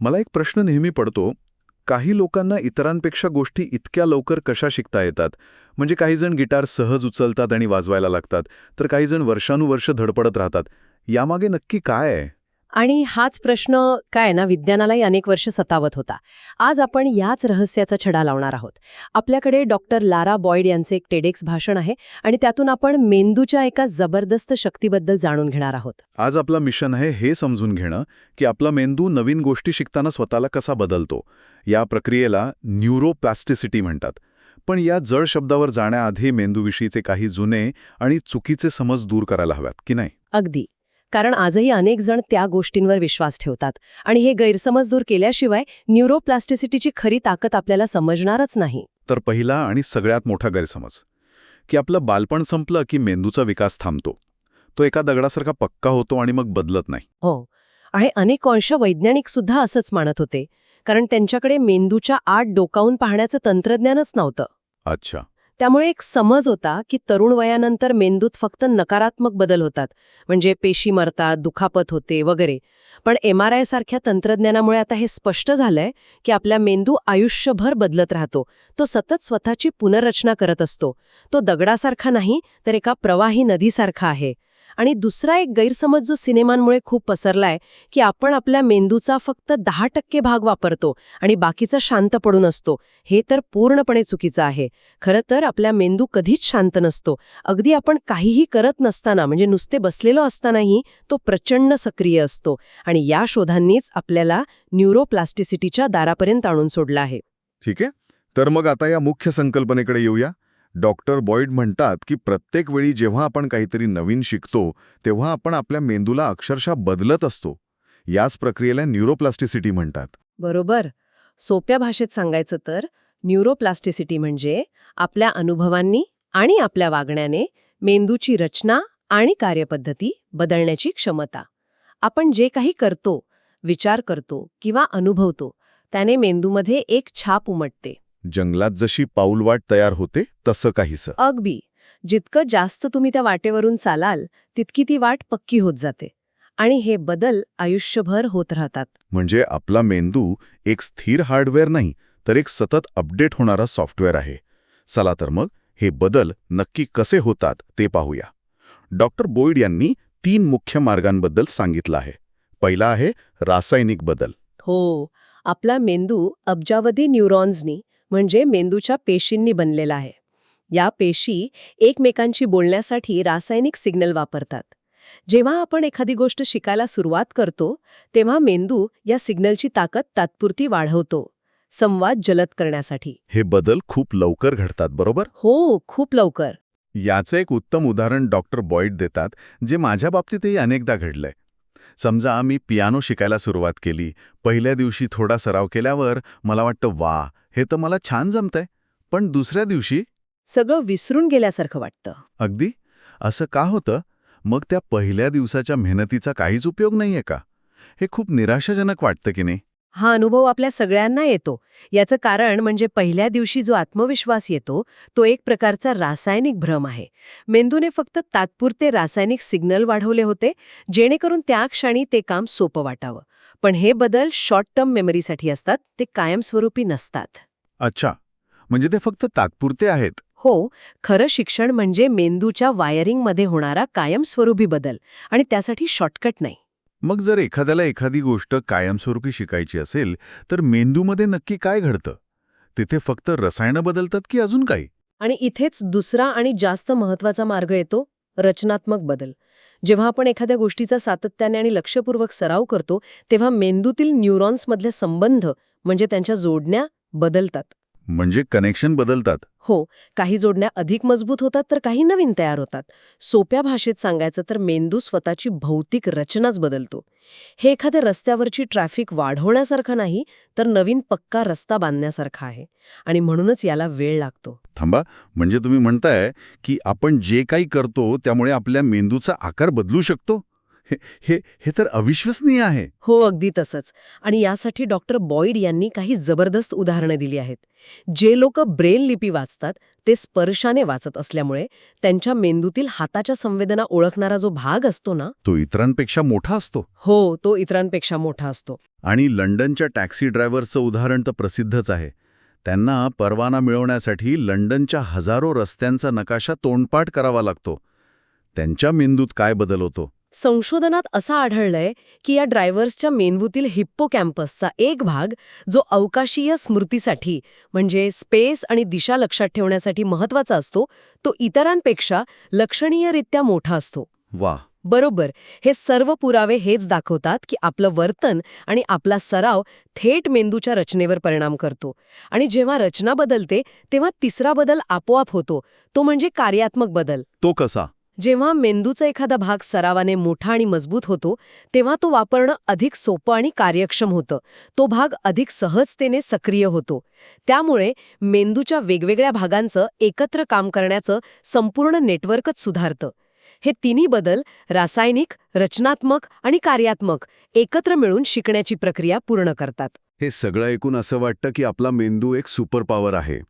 मला एक प्रश्न नेहमी पडतो काही लोकांना इतरांपेक्षा गोष्टी इतक्या लवकर कशा शिकता येतात? म्हणजे काही जण गिटार सहज उचलतात आणि वाजवायला लागतात तर काही जण वर्षानुवर्ष धडपडत राहतात. यामागे नक्की काय आहे? आणि हाच प्रश्न काय ना विज्ञानालाही अनेक वर्ष सतावत होता. आज आपण याच रहस्याचा छडा लावणार आहोत. आपल्याकडे डॉक्टर लारा बॉयड यांचे एक टेडेक्स भाषण आहे आणि त्यातून आपण मेंदूच्या एका जबरदस्त शक्तीबद्दल जाणून घेणार आहोत. आज आपला मिशन आहे हे समजून घेणं की आपला मेंदू नवीन गोष्टी शिकताना स्वतःला कसा बदलतो. या प्रक्रियेला न्यूरोप्लास्टिसिटी म्हणतात. पण या जड शब्दावर जाण्याआधी मेंदूविषयीचे काही जुने आणि चुकीचे समज दूर करायला हव्यात की नाही? अगदी. कारण आजही अनेक जण त्या गोष्टींवर विश्वास ठेवतात. आणि हे गैरसमज दूर केल्याशिवाय न्यूरोप्लास्टिसिटीची खरी ताकद आपल्याला समजणारच नाही. तर पहिला आणि सगळ्यात मोठा गैरसमज की आपलं बालपण संपलं की मेंदूचा विकास थांबतो. तो एका दगडासारखा पक्का होतो आणि मग बदलत नाही. हो. आणि अनेक अंश वैज्ञानिक सुद्धा असंच मानत होते कारण त्यांच्याकडे मेंदूच्या आत डोकावून पाहण्याचं तंत्रज्ञानच नव्हतं. अच्छा. त्यामुळे एक समज होता की तरुण वयानंतर मेंदूत फक्त नकारात्मक बदल होतात म्हणजे पेशी मरतात दुखापत होते वगैरे. पण एम आर आय सारख्या तंत्रज्ञानामुळे आता हे स्पष्ट झालंय की आपला मेंदू आयुष्यभर बदलत राहतो. तो सतत स्वतःची पुनर्रचना करत असतो. तो दगडासारखा नाही तर एका प्रवाही नदीसारखा आहे. आणि दुसरा एक गैरसमज जो सिनेमांमुळे खूप पसरलाय की आपण आपल्या मेंदूचा फक्त दहा टक्के भाग वापरतो आणि बाकीचा शांत पडून असतो हे तर पूर्णपणे चुकीचं आहे. खरं तर आपला मेंदू कधीच शांत नसतो. अगदी आपण काहीही करत नसताना म्हणजे नुसते बसलेलो असतानाही तो प्रचंड सक्रिय असतो आणि या शोधांनीच आपल्याला न्यूरोप्लास्टिसिटीच्या दारापर्यंत आणून सोडलं आहे. ठीक आहे. तर मग आता या मुख्य संकल्पनेकडे येऊया. डॉक्टर बॉईड म्हणतात की प्रत्येक वेळी जेव्हा आपण काहीतरी नवीन शिकतो तेव्हा आपण आपल्या मेंदूला अक्षरशः बदलत असतो. याच प्रक्रियेला न्यूरोप्लास्टिसिटी म्हणतात. बरोबर. सोप्या भाषेत सांगायचं तर न्यूरोप्लास्टिसिटी म्हणजे आपल्या अनुभवांनी आणि आपल्या वागण्याने मेंदूची रचना आणि कार्यपद्धती बदलण्याची क्षमता. आपण जे काही करतो विचार करतो किंवा अनुभवतो त्याने मेंदूमध्ये एक छाप उमटते. जंगलात जशी पाऊलवाट तयार होते तसं काहीसं. अगदी. जितकं जास्त तुम्ही त्या वाटेवरून चालाल तितकी ती वाट पक्की होत जाते. आणि हे बदल आयुष्यभर होत राहतात. म्हणजे आपला मेंदू एक स्थिर हार्डवेअर नाही तर एक सतत अपडेट होणारा सॉफ्टवेअर आहे. चला तर मग हे बदल नक्की कसे होतात ते पाहूया. डॉक्टर बोईड यांनी तीन मुख्य मार्गांबद्दल सांगितलं आहे. पहिला आहे रासायनिक बदल. हो. आपला मेंदू अब्जावधी न्यूरॉन्सनी म्हणजे मेंदूच्या पेशींनी बनलेला आहे. या पेशी एकमेकांशी बोलण्यासाठी रासायनिक सिग्नल वापरतात. जेव्हा आपण एखादी गोष्ट शिकायला सुरुवात करतो तेव्हा मेंदू या सिग्नलची ताकद तात्पुरती वाढवतो. संवाद जलद करण्यासाठी. हे बदल खूप लवकर घडतात बरोबर? हो खूप लवकर. याचं एक उत्तम उदाहरण डॉक्टर बॉईड देतात जे माझ्या बाबतीतही अनेकदा घडलंय. समजा मी पियानो शिकायला सुरुवात केली पहिल्या दिवशी थोडा सराव केल्यावर मला वाटतं वा हे तर मला छान जमतंय. पण दुसऱ्या दिवशी? सगळं विसरून गेल्यासारखं वाटतं. अगदी? असं का होतं? मग त्या पहिल्या दिवसाच्या मेहनतीचा काहीच उपयोग नाहीये का? हे खूप निराशाजनक वाटतं की नाही? हा अनुभव आपल्या सगळ्यांना येतो. याचं कारण म्हणजे पहिल्या दिवशी जो आत्मविश्वास येतो तो एक प्रकारचा रासायनिक भ्रम आहे. मेंदूने फक्त तात्पुरते रासायनिक सिग्नल वाढवले होते जेणेकरून त्या क्षणी ते काम सोपं वाटावं. पण हे बदल शॉर्ट टर्म मेमरीसाठी असतात ते कायमस्वरूपी नसतात. अच्छा. म्हणजे ते फक्त तात्पुरते आहेत. हो खरं शिक्षण म्हणजे मेंदूच्या वायरिंगमध्ये होणारा कायमस्वरूपी बदल आणि त्यासाठी शॉर्टकट नाही. मग जर एखाद्याला एखादी गोष्ट कायमस्वरूपी शिकायची असेल तर मेंदूमध्ये नक्की काय घडतं? तिथे फक्त रसायनं बदलतात की अजून काही? आणि इथेच दुसरा आणि जास्त महत्त्वाचा मार्ग येतो रचनात्मक बदल. जेव्हा आपण एखाद्या गोष्टीचा सातत्याने आणि लक्षपूर्वक सराव करतो तेव्हा मेंदूतील न्यूरॉन्समधले संबंध म्हणजे त्यांच्या जोडण्या बदलतात. म्हणजे कनेक्शन बदलतात. हो काही जोडण्या अधिक मजबूत होतात तर काही नवीन तयार होतात. सोप्या भाषेत सांगायचं तर मेंदू स्वतःची भौतिक रचनाच बदलतो. हे एखाद्या रस्त्यावरची ट्रॅफिक वाढवण्यासारखं नाही तर नवीन पक्का रस्ता बांधण्यासारखा आहे. आणि म्हणूनच याला वेळ लागतो. थांबा म्हणजे तुम्ही म्हणताय की आपण जे काही करतो त्यामुळे आपल्या मेंदूचा आकार बदलू शकतो? हे हे हे तर अविश्वसनीय आहे. हो अगदी तसंच. आणि यासाठी डॉक्टर बॉईड यांनी काही जबरदस्त उदाहरणं दिली आहेत. जे लोक ब्रेल लिपी वाचतात ते स्पर्शाने वाचत असल्यामुळे त्यांच्या मेंदूतील हाताच्या संवेदना ओळखणारा जो भाग असतो ना तो इतरांपेक्षा मोठा असतो. हो तो इतरांपेक्षा मोठा असतो. आणि लंडनच्या टॅक्सी ड्रायव्हर्सचं उदाहरण तर प्रसिद्धच आहे. त्यांना परवाना मिळवण्यासाठी लंडनच्या हजारो रस्त्यांचा नकाशा तोंडपाठ करावा लागतो. त्यांच्या मेंदूत काय बदल होतो? संशोधनात असं आढळलंय की या ड्रायव्हर्सच्या मेंदूतील हिप्पोकॅम्पसचा एक भाग जो अवकाशीय स्मृतीसाठी म्हणजे स्पेस आणि दिशा लक्षात ठेवण्यासाठी महत्त्वाचा असतो तो इतरांपेक्षा लक्षणीयरित्या मोठा असतो. वा बरोबर हे सर्व पुरावे हेच दाखवतात की आपलं वर्तन आणि आपला सराव थेट मेंदूच्या रचनेवर परिणाम करतो. आणि जेव्हा रचना बदलते तेव्हा तिसरा बदल आपोआप होतो. तो म्हणजे कार्यात्मक बदल. तो कसा? जेव्हा मेंदूचा एखादा भाग सरावाने मोठा आणि मजबूत होतो तेव्हा तो वापरणं अधिक सोपं आणि कार्यक्षम होतं. तो भाग अधिक सहजतेने सक्रिय होतो. त्यामुळे मेंदूच्या वेगवेगळ्या भागांचं एकत्र काम करण्याचं संपूर्ण नेटवर्कच सुधारतं. हे तिन्ही बदल रासायनिक रचनात्मक आणि कार्यात्मक एकत्र मिळून शिकण्याची प्रक्रिया पूर्ण करतात. हे सगळं ऐकून असं वाटतं की आपला मेंदू एक सुपर पॉवर आहे.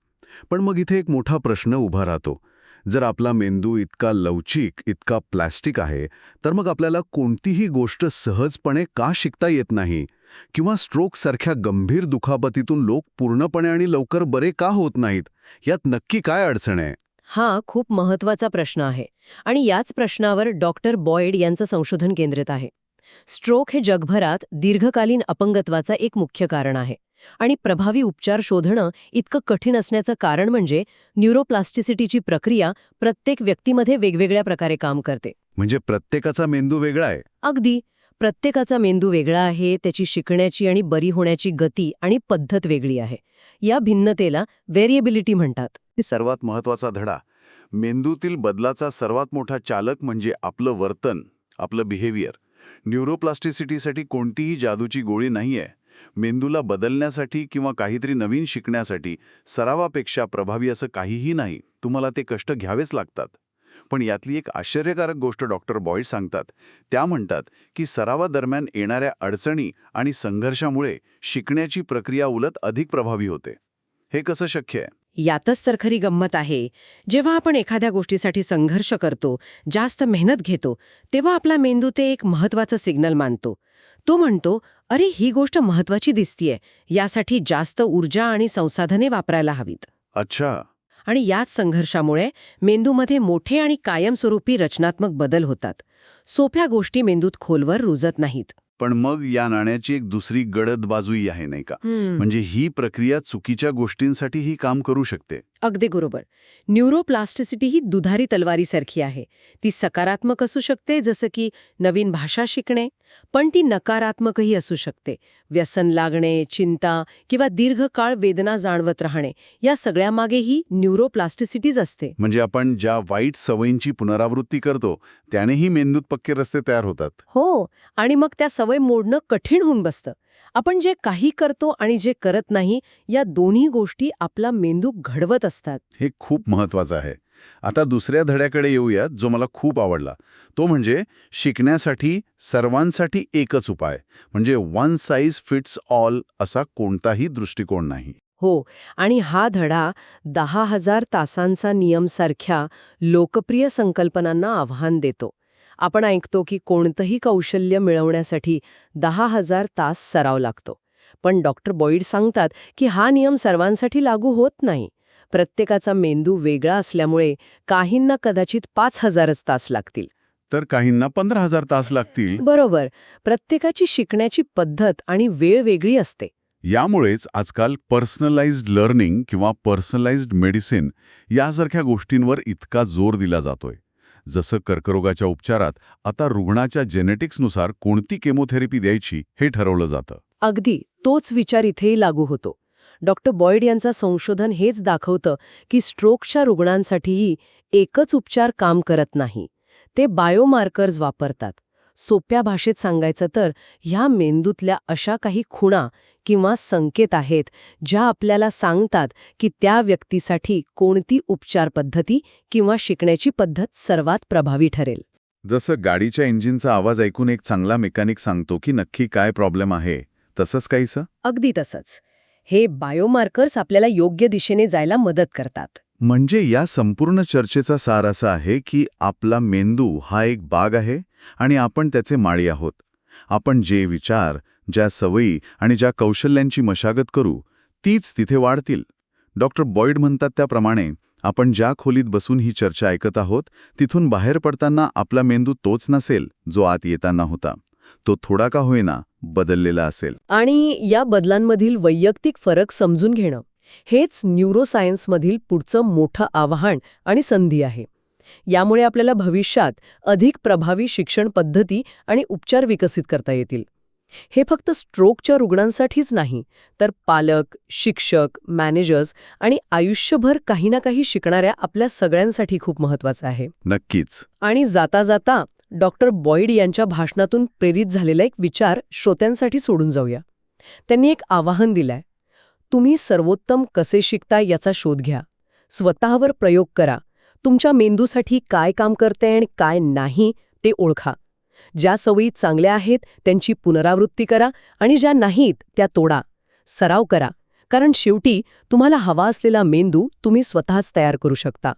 पण मग इथे एक मोठा प्रश्न उभा राहतो. जर आपला मेंदू इतका लवचिक इतका प्लॅस्टिक आहे तर मग आपल्याला कोणतीही गोष्ट सहजपणे का शिकता येत नाही? किंवा स्ट्रोकसारख्या गंभीर दुखापतीतून लोक पूर्णपणे आणि लवकर बरे का होत नाहीत? यात नक्की काय अडचण आहे? हा खूप महत्त्वाचा प्रश्न आहे. आणि याच प्रश्नावर डॉक्टर बॉयड यांचं संशोधन केंद्रित आहे. स्ट्रोक हे जगभरात दीर्घकालीन अपंगत्वाचा एक मुख्य कारण आहे. आणि प्रभावी उपचार शोधणं इतकं कठीण असण्याचं कारण म्हणजे न्यूरोप्लास्टिसिटीची प्रक्रिया प्रत्येक व्यक्तीमध्ये वेगवेगळ्या प्रकारे काम करते. म्हणजे प्रत्येकाचा मेंदू वेगळा आहे. अगदी. प्रत्येकाचा मेंदू वेगळा आहे त्याची शिकण्याची आणि बरी होण्याची गती आणि पद्धत वेगळी आहे. या भिन्नतेला व्हेरिएबिलिटी म्हणतात. सर्वात महत्त्वाचा धडा. मेंदूतील बदलाचा सर्वात मोठा चालक म्हणजे आपलं वर्तन आपलं बिहेवियर न्यूरोप्लास्टिसिटीसाठी कोणतीही जादूची गोळी नाहीये. मेंदूला बदलण्यासाठी किंवा काहीतरी नवीन शिकण्यासाठी सरावापेक्षा प्रभावी असं काहीही नाही तुम्हाला ते कष्ट घ्यावेच लागतात. पण यातली एक आश्चर्यकारक गोष्ट डॉक्टर बॉईड सांगतात. त्या म्हणतात की सरावादरम्यान येणाऱ्या अडचणी आणि संघर्षामुळे शिकण्याची प्रक्रिया उलट अधिक प्रभावी होते. हे कसं शक्य आहे? यातच तर खरी गंमत आहे. जेव्हा आपण एखाद्या गोष्टीसाठी संघर्ष करतो जास्त मेहनत घेतो तेव्हा आपला मेंदू ते एक महत्वाचं सिग्नल मानतो. तो म्हणतो अरे ही गोष्ट महत्वाची दिसतीये. यासाठी जास्त ऊर्जा आणि संसाधने वापरायला हवीत. अच्छा. आणि याच संघर्षामुळे मेंदूमध्ये मोठे आणि कायमस्वरूपी रचनात्मक बदल होतात. सोप्या गोष्टी मेंदूत खोलवर रुजत नाहीत. पण मग या नाण्याची एक दुसरी गडद बाजूही आहे नाही का? म्हणजे ही प्रक्रिया चुकीच्या गोष्टींसाठीही काम करू शकते. अगदी बरोबर. न्यूरोप्लास्टिसिटी ही दुधारी तलवारीसारखी आहे. ती सकारात्मक असू शकते जसं की नवीन भाषा शिकणे पण ती नकारात्मकही असू शकते. व्यसन लागणे चिंता किंवा दीर्घकाळ वेदना जाणवत राहणे या सगळ्यामागेही न्यूरोप्लास्टिसिटीज असते. म्हणजे आपण ज्या वाईट सवयींची पुनरावृत्ती करतो त्यानेही मेंदूत पक्के रस्ते तयार होतात. हो आणि मग त्या सवय मोडणं कठीण होऊन बसतं. आपण जे काही करतो आणि जे करत नाही या दोन्ही गोष्टी आपला मेंदू घडवत असतात. हे खूप महत्वाचं आहे. आता दुसऱ्या धड्याकडे येऊयात जो मला खूप आवडला. तो म्हणजे शिकण्यासाठी सर्वांसाठी एकच उपाय म्हणजे वन साईज फिट्स ऑल असा कोणताही दृष्टिकोन नाही. हो आणि हा धडा दहा हजार तासांचा नियमसारख्या लोकप्रिय संकल्पनांना आव्हान देतो. आपण ऐकतो की कोणतंही कौशल्य मिळवण्यासाठी दहा हजार तास सराव लागतो. पण डॉक्टर बॉईड सांगतात की हा नियम सर्वांसाठी लागू होत नाही. प्रत्येकाचा मेंदू वेगळा असल्यामुळे काहींना कदाचित पाच हजारच तास लागतील. तर काहींना पंधरा हजार तास लागतील? बरोबर. प्रत्येकाची शिकण्याची पद्धत आणि वेळ वेगळी असते. यामुळेच आजकाल पर्सनलाइज्ड लर्निंग किंवा पर्सनलाइज्ड मेडिसिन यासारख्या गोष्टींवर इतका जोर दिला जातोय. जसं कर्करोगाच्या उपचारात आता रुग्णाच्या जेनेटिक्सनुसार कोणती केमोथेरपी द्यायची हे ठरवलं जातं. अगदी तोच विचार इथेही लागू होतो. डॉक्टर बॉयड यांचं संशोधन हेच दाखवतं की स्ट्रोकच्या रुग्णांसाठीही एकच उपचार काम करत नाही. ते बायोमार्कर्स वापरतात. सोप्या भाषेत सांगायचं तर ह्या मेंदूतल्या अशा काही खुणा किंवा संकेत आहेत ज्या आपल्याला सांगतात की त्या व्यक्तीसाठी कोणती उपचार पद्धती किंवा शिकण्याची पद्धत सर्वात प्रभावी ठरेल. जसं गाडीच्या इंजिनचा आवाज ऐकून एक चांगला मेकॅनिक सांगतो की नक्की काय प्रॉब्लेम आहे तसंच काहीसं? अगदी तसंच. हे बायोमार्कर्स आपल्याला योग्य दिशेने जायला मदत करतात. म्हणजे या संपूर्ण चर्चेचा सार असा आहे की आपला मेंदू हा एक बाग आहे? आणि आपण त्याचे माळी आहोत. आपण जे विचार ज्या सवयी आणि ज्या कौशल्यांची मशागत करू तीच तिथे वाढतील. डॉक्टर बॉईड म्हणतात त्याप्रमाणे आपण ज्या खोलीत बसून ही चर्चा ऐकत आहोत तिथून बाहेर पडताना आपला मेंदू तोच नसेल जो आत येताना होता. तो थोडा का होईना बदललेला असेल. आणि या बदलांमधील वैयक्तिक फरक समजून घेणं हेच न्यूरोसायन्समधील पुढचं मोठं आव्हान आणि संधी आहे. यामुळे आपल्याला भविष्यात अधिक प्रभावी शिक्षण पद्धती आणि उपचार विकसित करता येतील. हे फक्त स्ट्रोकच्या रुग्णांसाठीच नाही तर पालक शिक्षक मॅनेजर्स आणि आयुष्यभर काही ना काही शिकणाऱ्या आपल्या सगळ्यांसाठी खूप महत्वाचं आहे. नक्कीच. आणि जाता जाता डॉक्टर बॉईड यांच्या भाषणातून प्रेरित झालेला एक विचार श्रोत्यांसाठी सोडून जाऊया. त्यांनी एक आवाहन दिलंय तुम्ही सर्वोत्तम कसे शिकता याचा शोध घ्या. स्वतःवर प्रयोग करा. तुमच्या मेंदूसाठी काय काम करते आणि काय नाही ते ओळखा. ज्या सवयी चांगल्या आहेत त्यांची पुनरावृत्ती करा आणि ज्या नाहीत त्या तोडा. सराव करा. कारण शेवटी तुम्हाला हवा असलेला मेंदू तुम्ही स्वतःच तयार करू शकता.